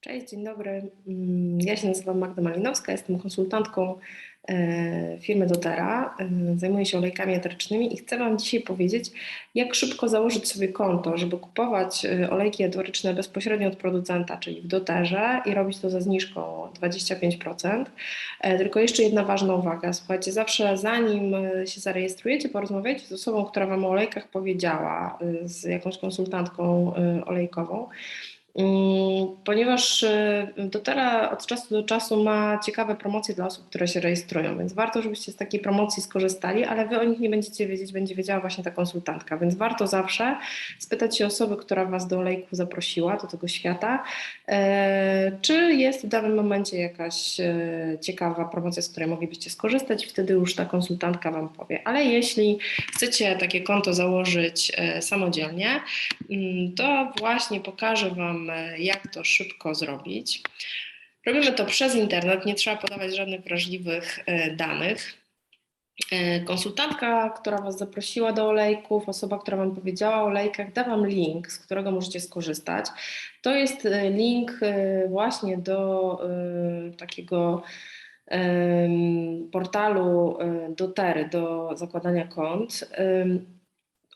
Cześć, dzień dobry. Mm, Ja się nazywam Magda Malinowska, jestem konsultantką e, firmy doTERRA. E, Zajmuję się olejkami eterycznymi i chcę Wam dzisiaj powiedzieć, jak szybko założyć sobie konto, żeby kupować e, olejki eteryczne bezpośrednio od producenta, czyli w doTERRze i robić to za zniżką 25%. E, Tylko jeszcze jedna ważna uwaga. Słuchajcie, zawsze zanim się zarejestrujecie, porozmawiajcie z osobą, która Wam o olejkach powiedziała, z jakąś konsultantką olejkową. Mm, Ponieważ y, doTERRA od czasu do czasu ma ciekawe promocje dla osób, które się rejestrują, więc warto, żebyście z takiej promocji skorzystali, ale Wy o nich nie będziecie wiedzieć, będzie wiedziała właśnie ta konsultantka, więc warto zawsze spytać się osoby, która Was do olejków zaprosiła, do tego świata, e, czy jest w danym momencie jakaś e, ciekawa promocja, z której moglibyście skorzystać, wtedy już ta konsultantka Wam powie. Ale jeśli chcecie takie konto założyć e, samodzielnie, Mm, to właśnie pokażę Wam, e, jak to szybko zrobić. Robimy to przez internet, nie trzeba podawać żadnych wrażliwych e, danych. E, Konsultantka, która Was zaprosiła do olejków, osoba, która Wam powiedziała o olejkach, da Wam link, z którego możecie skorzystać. To jest link właśnie do takiego portalu doTERRY do zakładania kont.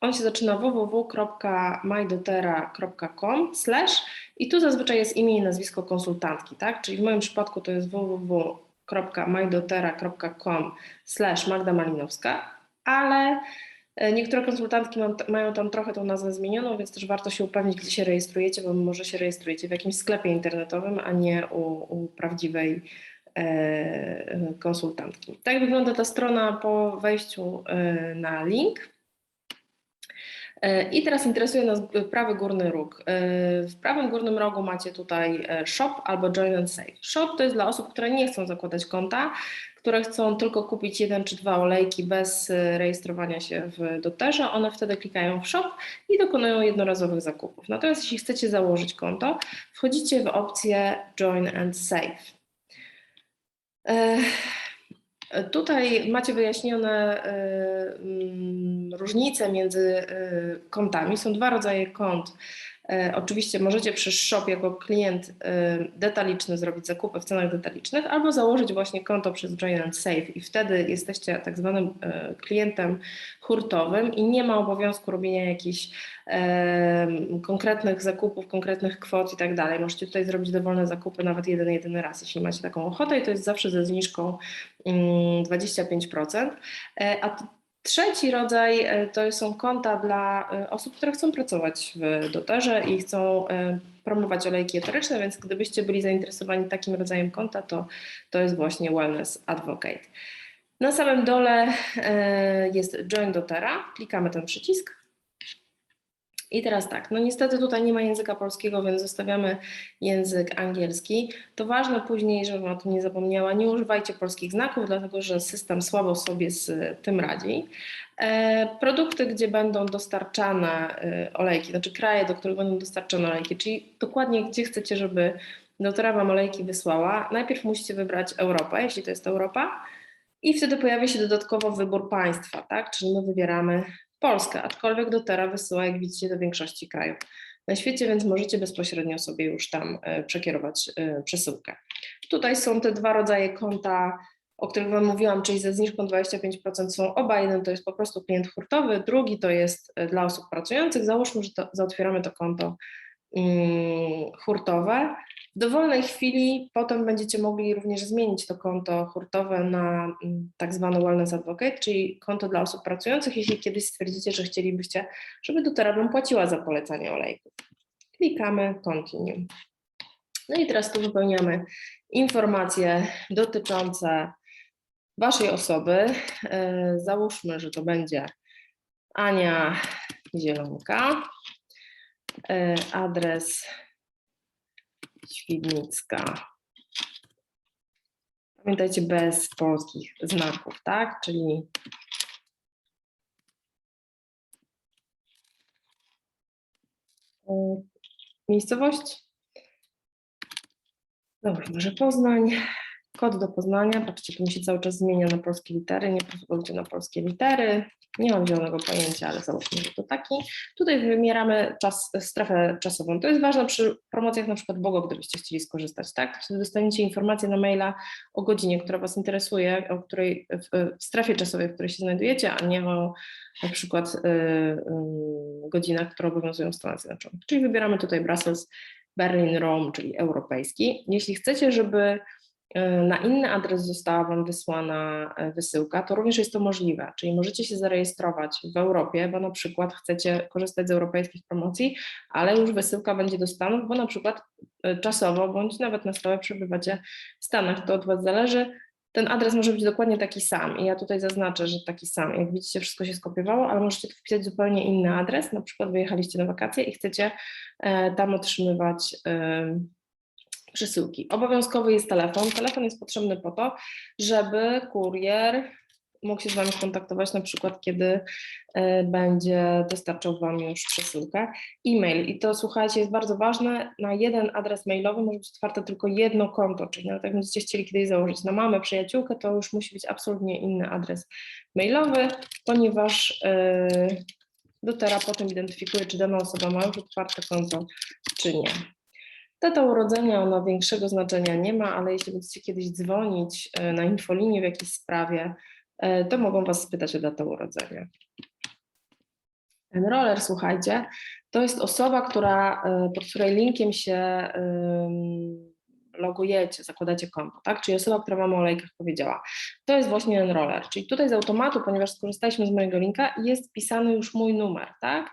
On się zaczyna www.mydoterra.com slash i tu zazwyczaj jest imię i nazwisko konsultantki, tak? Czyli w moim przypadku to jest www.mydoterra.com slash Magda Malinowska, ale e, niektóre konsultantki mają tam trochę tą nazwę zmienioną, więc też warto się upewnić, gdzie się rejestrujecie, bo może się rejestrujecie w jakimś sklepie internetowym, a nie u, u prawdziwej e, konsultantki. Tak wygląda ta strona po wejściu e, na link. E, I teraz interesuje nas prawy górny róg. E, W prawym górnym rogu macie tutaj e, Shop albo Join and Save. Shop to jest dla osób, które nie chcą zakładać konta, które chcą tylko kupić jeden czy dwa olejki bez rejestrowania się w doterze. One wtedy klikają w Shop i dokonują jednorazowych zakupów. Natomiast jeśli chcecie założyć konto, wchodzicie w opcję Join and Save. E, Tutaj macie wyjaśnione y, mm, różnice między y, kontami. Są dwa rodzaje kont. E, Oczywiście możecie przez shop jako klient y, detaliczny zrobić zakupy w cenach detalicznych albo założyć właśnie konto przez Join and Save i wtedy jesteście tak zwanym y, klientem hurtowym i nie ma obowiązku robienia jakichś konkretnych zakupów, konkretnych kwot i tak dalej. Możecie tutaj zrobić dowolne zakupy nawet jeden, jedyny raz, jeśli macie taką ochotę i to jest zawsze ze zniżką mm, 25%. E, A trzeci rodzaj e, to są konta dla e, osób, które chcą pracować w doterze i chcą e, promować olejki eteryczne, więc gdybyście byli zainteresowani takim rodzajem konta, to to jest właśnie Wellness Advocate. Na samym dole jest Join doTERRA, klikamy ten przycisk. I teraz tak, no niestety tutaj nie ma języka polskiego, więc zostawiamy język angielski. To ważne później, żebym o tym nie zapomniała, nie używajcie polskich znaków, dlatego że system słabo sobie z tym radzi. E, produkty, gdzie będą dostarczane e, olejki, znaczy kraje, do których będą dostarczane olejki, czyli dokładnie gdzie chcecie, żeby doTERRA Wam olejki wysłała. Najpierw musicie wybrać Europę, jeśli to jest Europa, i wtedy pojawia się dodatkowo wybór państwa, tak? Czyli my wybieramy Polskę, aczkolwiek doTERRA wysyła, jak widzicie, do większości krajów na świecie, więc możecie bezpośrednio sobie już tam e, przekierować e, przesyłkę. Tutaj są te dwa rodzaje konta, o których Wam mówiłam, czyli ze zniżką 25% są oba. Jeden to jest po prostu klient hurtowy, drugi to jest e, dla osób pracujących. Załóżmy, że to, zaotwieramy to konto mm, hurtowe. W dowolnej chwili potem będziecie mogli również zmienić to konto hurtowe na mm, tak zwany Wellness Advocate, czyli konto dla osób pracujących, jeśli kiedyś stwierdzicie, że chcielibyście, żeby doTERRA Wam płaciła za polecanie olejków. Klikamy Continue. No i teraz tu wypełniamy informacje dotyczące Waszej osoby. E, Załóżmy, że to będzie Ania Zielonka. E, Adres Świdnicka. Pamiętajcie, bez polskich znaków, tak? Czyli e, miejscowość. Dobra, może Poznań, kod do poznania, patrzcie, to mi się cały czas zmienia na polskie litery, nie pozwólcie na polskie litery, nie mam zielonego pojęcia, ale załóżmy, że to taki. Tutaj wymieramy czas, strefę czasową. To jest ważne przy promocjach na przykład Bogo, gdybyście chcieli skorzystać, tak? Wtedy dostaniecie informację na maila o godzinie, która Was interesuje, o której w, strefie czasowej, w której się znajdujecie, a nie o na przykład y, y, godzinach, które obowiązują w Stanach Zjednoczonych. Czyli wybieramy tutaj Brussels, Berlin, Rome, czyli europejski. Jeśli chcecie, żeby na inny adres została Wam wysłana e, wysyłka, to również jest to możliwe. Czyli możecie się zarejestrować w Europie, bo na przykład chcecie korzystać z europejskich promocji, ale już wysyłka będzie do Stanów, bo na przykład e, czasowo bądź nawet na stałe przebywacie w Stanach. To od Was zależy. Ten adres może być dokładnie taki sam i ja tutaj zaznaczę, że taki sam. Jak widzicie, wszystko się skopiowało, ale możecie tu wpisać zupełnie inny adres. Na przykład wyjechaliście na wakacje i chcecie tam otrzymywać przesyłki. Obowiązkowy jest telefon. Telefon jest potrzebny po to, żeby kurier mógł się z Wami skontaktować na przykład, kiedy e, będzie dostarczał Wam już przesyłkę. E-mail i to słuchajcie, jest bardzo ważne, na jeden adres mailowy może być otwarte tylko jedno konto, czyli nawet jak będziecie chcieli kiedyś założyć na mamę, przyjaciółkę, to już musi być absolutnie inny adres mailowy, ponieważ yy, dotera potem identyfikuje, czy dana osoba ma już otwarte konto, czy nie. Data urodzenia, ona większego znaczenia nie ma, ale jeśli będziecie kiedyś dzwonić e, na infolinię w jakiejś sprawie, e, to mogą Was spytać o datę urodzenia. Enroller, słuchajcie, to jest osoba, która, e, pod której linkiem się logujecie, zakładacie konto, tak? Czyli osoba, która Wam o olejkach powiedziała. To jest właśnie enroller, czyli tutaj z automatu, ponieważ skorzystaliśmy z mojego linka, jest wpisany już mój numer, tak?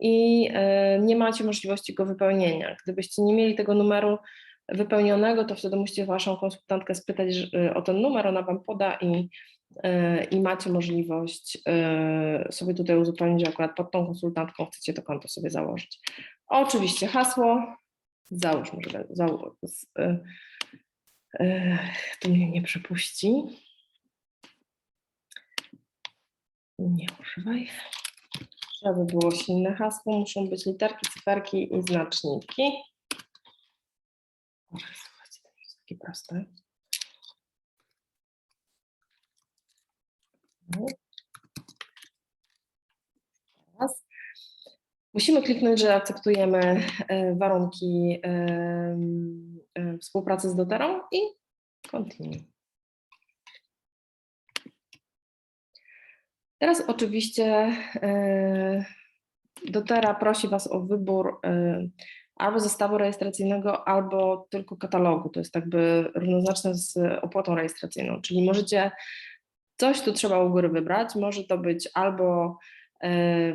I e, nie macie możliwości go wypełnienia. Gdybyście nie mieli tego numeru wypełnionego, to wtedy musicie Waszą konsultantkę spytać e, o ten numer, ona Wam poda i, e, i macie możliwość sobie tutaj uzupełnić, że akurat pod tą konsultantką chcecie to konto sobie założyć. Oczywiście hasło, załóż może, załóż, to mnie nie przepuści. Nie używaj. Żeby było silne hasło, muszą być literki, cyferki i znaczniki. Słuchajcie, to jest takie proste. Teraz. Musimy kliknąć, że akceptujemy e, warunki e, współpracy z doterą i continue. Teraz oczywiście e, dotera prosi Was o wybór e, albo zestawu rejestracyjnego, albo tylko katalogu. To jest jakby równoznaczne z opłatą rejestracyjną, czyli możecie coś tu trzeba u góry wybrać. Może to być albo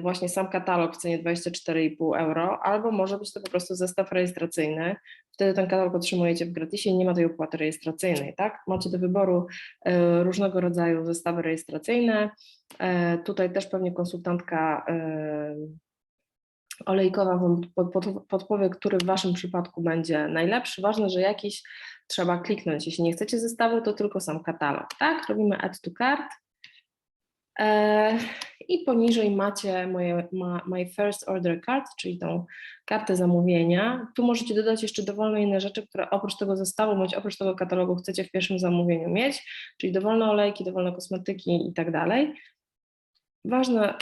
właśnie sam katalog w cenie 24,5 euro, albo może być to po prostu zestaw rejestracyjny. Wtedy ten katalog otrzymujecie w gratisie i nie ma tej opłaty rejestracyjnej, tak? Macie do wyboru różnego rodzaju zestawy rejestracyjne, E, tutaj też pewnie konsultantka e, olejkowa Wam podpowie, który w Waszym przypadku będzie najlepszy. Ważne, że jakiś trzeba kliknąć. Jeśli nie chcecie zestawu, to tylko sam katalog. Tak, robimy add to cart. E, I poniżej macie moje, my first order card, czyli tą kartę zamówienia. Tu możecie dodać jeszcze dowolne inne rzeczy, które oprócz tego zestawu, bądź oprócz tego katalogu chcecie w pierwszym zamówieniu mieć, czyli dowolne olejki, dowolne kosmetyki i tak dalej. Ważne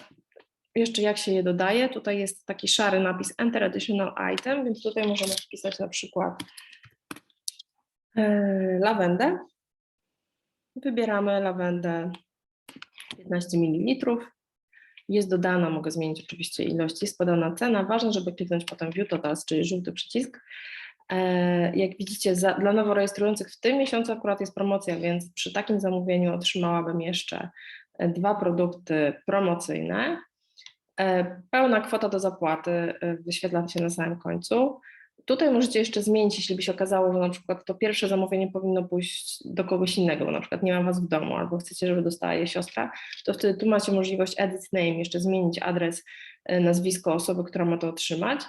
jeszcze jak się je dodaje. Tutaj jest taki szary napis Enter Additional Item, więc tutaj możemy wpisać na przykład e, lawendę. Wybieramy lawendę 15 ml. Jest dodana, mogę zmienić oczywiście ilość, jest podana cena. Ważne, żeby kliknąć potem View Totals, czyli żółty przycisk. E, jak widzicie, za, dla nowo rejestrujących w tym miesiącu akurat jest promocja, więc przy takim zamówieniu otrzymałabym jeszcze dwa produkty promocyjne. E, pełna kwota do zapłaty e, wyświetla się na samym końcu. Tutaj możecie jeszcze zmienić, jeśli by się okazało, że na przykład to pierwsze zamówienie powinno pójść do kogoś innego, bo na przykład nie ma Was w domu albo chcecie, żeby dostała je siostra, to wtedy tu macie możliwość edit name, jeszcze zmienić adres, e, nazwisko osoby, która ma to otrzymać.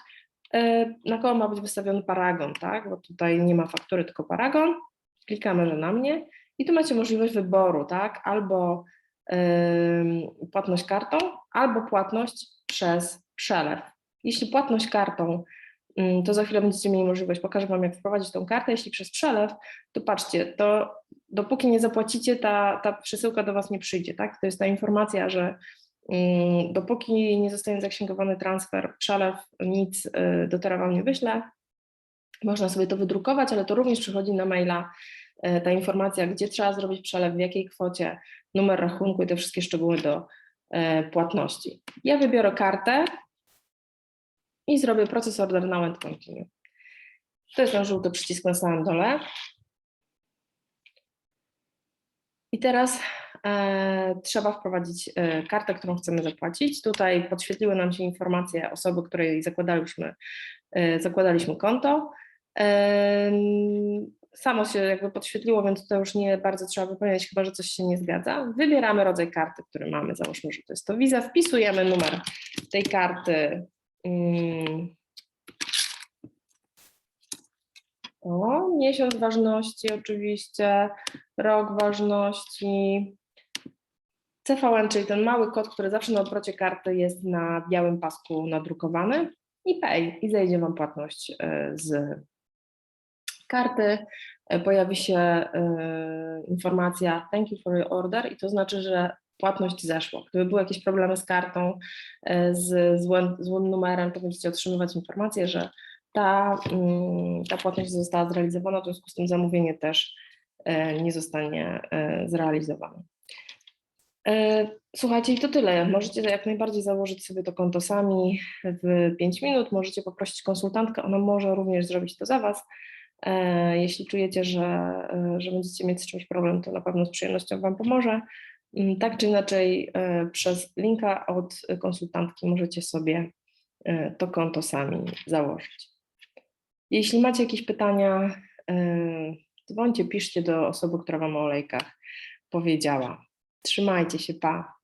Na koło ma być wystawiony paragon, tak? Bo tutaj nie ma faktury, tylko paragon. Klikamy, że na mnie i tu macie możliwość wyboru, tak? Albo płatność kartą albo płatność przez przelew. Jeśli płatność kartą, to za chwilę będziecie mieli możliwość, pokażę Wam jak wprowadzić tą kartę, jeśli przez przelew, to patrzcie, to dopóki nie zapłacicie, ta, ta przesyłka do Was nie przyjdzie, tak? To jest ta informacja, że mm, dopóki nie zostanie zaksięgowany transfer, przelew, nic y, do Tera Wam nie wyśle. Można sobie to wydrukować, ale to również przychodzi na maila y, ta informacja, gdzie trzeba zrobić przelew, w jakiej kwocie, numer rachunku i te wszystkie szczegóły do y, płatności. Ja wybiorę kartę i zrobię proces order now and continue. To jest ten żółty przycisk na samym dole. I teraz e, trzeba wprowadzić e, kartę, którą chcemy zapłacić. Tutaj podświetliły nam się informacje osoby, której zakładaliśmy, e, zakładaliśmy konto. E, samo się jakby podświetliło, więc to już nie bardzo trzeba wypełniać, chyba że coś się nie zgadza. Wybieramy rodzaj karty, który mamy. Załóżmy, że to jest to Visa. Wpisujemy numer tej karty. Mm, O, miesiąc ważności oczywiście, rok ważności. CVN, czyli ten mały kod, który zawsze na obrocie karty jest na białym pasku nadrukowany i pay i zejdzie Wam płatność e, z karty. E, Pojawi się e, informacja thank you for your order i to znaczy, że płatność zeszła. Gdyby były jakieś problemy z kartą, e, z złym, złym numerem, to będziecie otrzymywać informację, że ta, mm, ta płatność została zrealizowana, w związku z tym zamówienie też e, nie zostanie e, zrealizowane. Słuchajcie, i to tyle. Możecie jak najbardziej założyć sobie to konto sami w 5 minut. Możecie poprosić konsultantkę, ona może również zrobić to za Was. Jeśli czujecie, że, że będziecie mieć z czymś problem, to na pewno z przyjemnością Wam pomoże. Mm, Tak czy inaczej, e, przez linka od konsultantki możecie sobie e, to konto sami założyć. Jeśli macie jakieś pytania, e, dzwońcie, piszcie do osoby, która Wam o olejkach powiedziała. Trzymajcie się, pa.